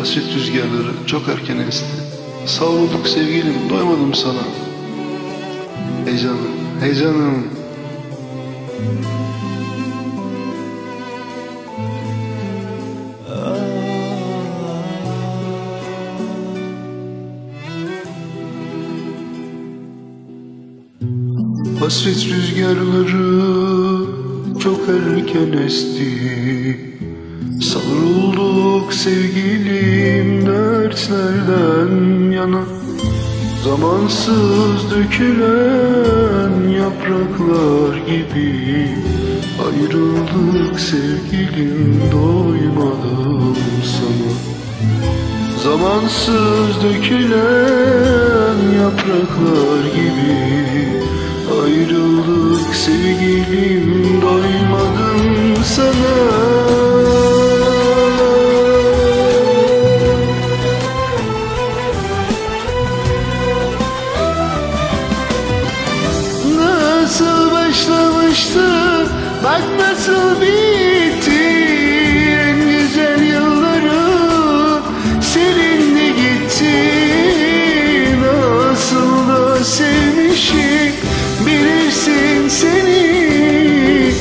Hasret rüzgarları çok erken esti. Savrulduk sevgilim doymadım sana. Hey canım, hey canım Hasret rüzgarları çok erken esti. Savrulduk sevgilim dertlerden yana Zamansız dökülen yapraklar gibi Ayrıldık sevgilim doymadım sana. Zamansız dökülen yapraklar gibi Ayrıldık sevgilim doymadım bak nasıl bitti En güzel yılları? Seninle gitti Nasıl da sevmişim. Bilirsin seni.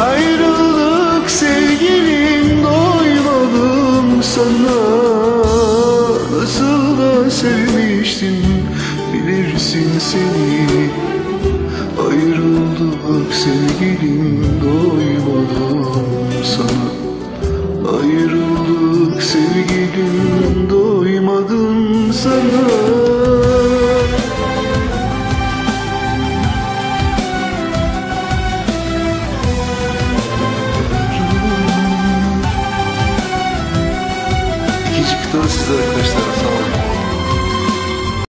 Ayrılık sevgilim doymadım sana. Nasıl da sevmiştim bilirsin seni. Ayrıldık sevgilim sevgilim doymadım sana. Kıtanı sizlere arkadaşlar